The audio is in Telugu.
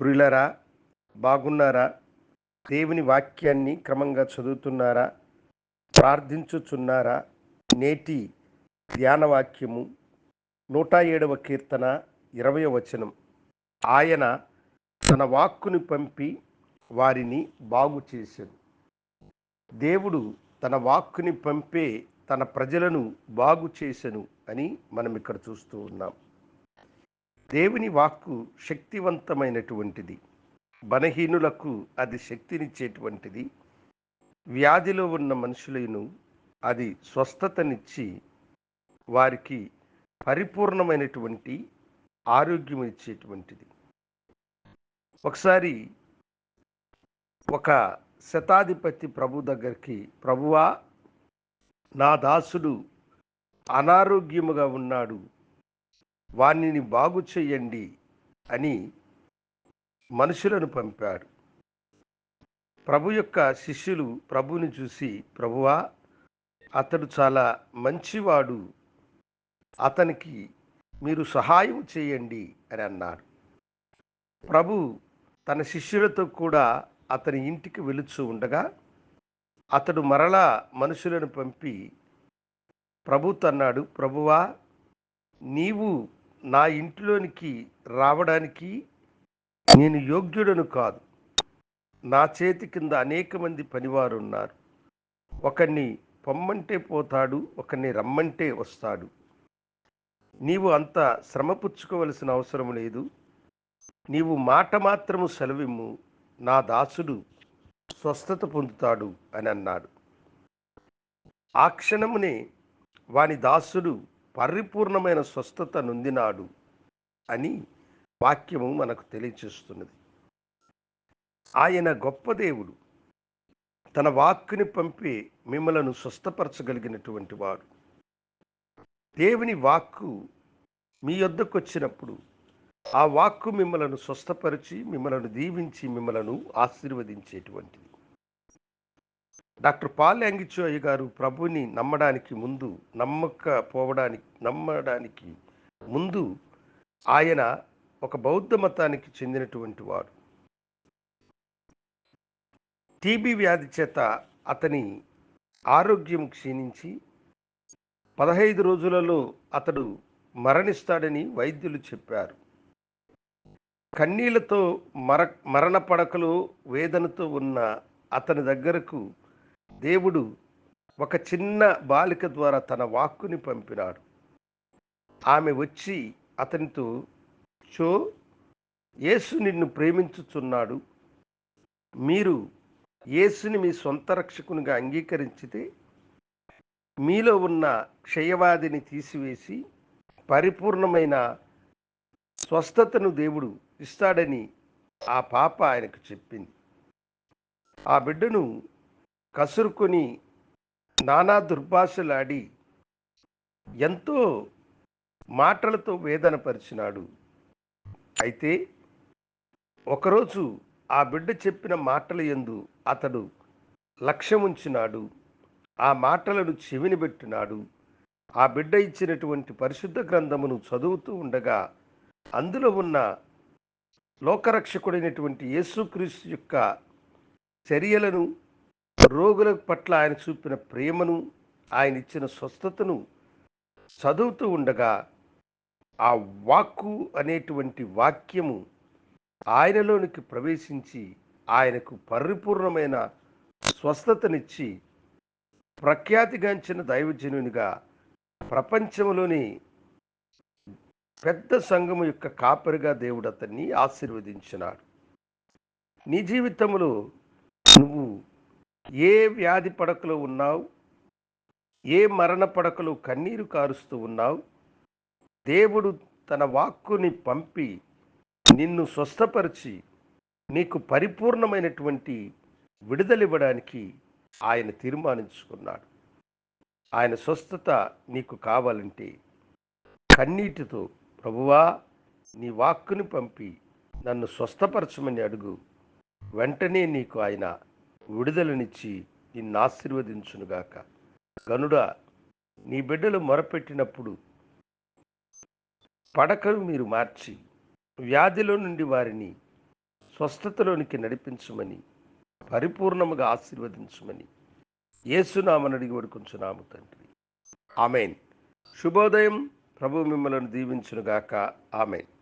ప్రియులరా బాగున్నారా? దేవుని వాక్యాన్ని క్రమంగా చదువుతున్నారా? ప్రార్థించుచున్నారా? నేటి ధ్యానవాక్యము నూట ఏడవ కీర్తన ఇరవై వచనం. ఆయన తన వాక్కుని పంపి వారిని బాగు చేశాడు. దేవుడు తన వాక్కుని పంపే తన ప్రజలను బాగు చేసెను అని మనం ఇక్కడ చూస్తూ ఉన్నాం. దేవుని వాక్కు శక్తివంతమైనటువంటిది. బలహీనులకు అది శక్తినిచ్చేటువంటిది. వ్యాధిలో ఉన్న మనుషులను అది స్వస్థతనిచ్చి వారికి పరిపూర్ణమైనటువంటి ఆరోగ్యం ఇచ్చేటువంటిది ఒకసారి ఒక శతాధిపతి ప్రభు దగ్గరికి ప్రభువా నా దాసుడు అనారోగ్యముగా ఉన్నాడు. వానిని బాగు చెయ్యండి అని మనుషులను పంపాడు. ప్రభు యొక్క శిష్యులు ప్రభుని చూసి ప్రభువా అతడు చాలా మంచివాడు. అతనికి మీరు సహాయం చేయండి అని అన్నారు. ప్రభు తన శిష్యులతో కూడా అతని ఇంటికి వెలుచు ఉండగా అతడు మరలా మనుషులను పంపి ప్రభుతో అన్నాడు ప్రభువా నీవు నా ఇంటిలోనికి రావడానికి నేను యోగ్యుడను కాదు. నా చేతి కింద అనేక మంది పనివారు ఉన్నారు. ఒకరిని పొమ్మంటే పోతాడు ఒకరిని రమ్మంటే వస్తాడు. నీవు అంత శ్రమ పుచ్చుకోవలసిన అవసరం లేదు. నీవు మాట మాత్రము సెలవిమ్ము నా దాసుడు స్వస్థత పొందుతాడు అని అన్నాడు. ఆ క్షణమునే వాని దాసుడు పరిపూర్ణమైన స్వస్థత నొందినాడు అని వాక్యము మనకు తెలియచేస్తున్నది. ఆయన గొప్ప దేవుడు. తన వాక్కుని పంపి మిమ్మలను స్వస్థపరచగలిగినటువంటి వాడు. దేవుని వాక్కు మీ యొద్దకు వచ్చినప్పుడు ఆ వాక్కు మిమ్మలను స్వస్థపరిచి మిమ్మలను దీవించి మిమ్మలను ఆశీర్వదించేటువంటిది. డాక్టర్ పాల్ యాంగిచోయ్ గారు ప్రభుని నమ్మడానికి ముందు నమ్మకపోవడానికి నమ్మడానికి ముందు ఆయన ఒక బౌద్ధ మతానికి చెందినటువంటి వారు టీబీ వ్యాధి చేత అతని ఆరోగ్యం క్షీణించి పదహైదు రోజులలో అతడు మరణిస్తాడని వైద్యులు చెప్పారు. కన్నీళ్ళతో మర మరణ పడకలో వేదనతో ఉన్న అతని దగ్గరకు దేవుడు ఒక చిన్న బాలిక ద్వారా తన వాక్కుని పంపినాడు. ఆమె వచ్చి అతనితో చో యేసు నిన్ను ప్రేమించుచున్నాడు. మీరు యేసుని మీ సొంత రక్షకునిగా అంగీకరించితే మీలో ఉన్న క్షయవాదిని తీసివేసి పరిపూర్ణమైన స్వస్థతను దేవుడు ఇస్తాడని ఆ పాప ఆయనకు చెప్పింది. ఆ బిడ్డను కసురుకొని నానా దుర్భాషలాడి ఎంతో మాటలతో వేదనపరిచినాడు. అయితే ఒకరోజు ఆ బిడ్డ చెప్పిన మాటల ఎందు అతడు లక్ష్యముంచినాడు. ఆ మాటలను చెవిని పెట్టినాడు ఆ బిడ్డ ఇచ్చినటువంటి పరిశుద్ధ గ్రంథమును చదువుతూ ఉండగా అందులో ఉన్న లోకరక్షకుడైనటువంటి యేసుక్రీస్తు యొక్క చర్యలను రోగుల పట్ల ఆయన చూపిన ప్రేమను ఆయన ఇచ్చిన స్వస్థతను చదువుతూ ఉండగా ఆ వాక్కు అనేటువంటి వాక్యము ఆయనలోనికి ప్రవేశించి ఆయనకు పరిపూర్ణమైన స్వస్థతనిచ్చి ప్రఖ్యాతిగాంచిన దైవజనునిగా ప్రపంచంలోని పెద్ద సంఘము యొక్క కాపరిగా దేవుడు అతన్ని ఆశీర్వదించినాడు. నీ జీవితంలో నువ్వు ఏ వ్యాధి పడకలో ఉన్నావు? ఏ మరణ పడకలో కన్నీరు కారుస్తూ ఉన్నావు? దేవుడు తన వాక్కుని పంపి నిన్ను స్వస్థపరిచి నీకు పరిపూర్ణమైనటువంటి విడుదలివ్వడానికి ఆయన తీర్మానించుకున్నాడు. ఆయన స్వస్థత నీకు కావాలంటే కన్నీటితో ప్రభువా నీ వాక్కుని పంపి నన్ను స్వస్థపరచమని అడుగు. వెంటనే నీకు ఆయన విడుదలనిచ్చి నిన్ను ఆశీర్వదించునుగాక. గనుడా నీ బిడ్డలు మొరపెట్టినప్పుడు పడకను మీరు మార్చి వ్యాధిలో నుండి వారిని స్వస్థతలోనికి నడిపించమని పరిపూర్ణముగా ఆశీర్వదించమని యేసునామని అడిగి పడుకుంటున్నాము తండ్రి. ఆమెన్. శుభోదయం. ప్రభు మిమ్మలను దీవించునుగాక. ఆమెన్.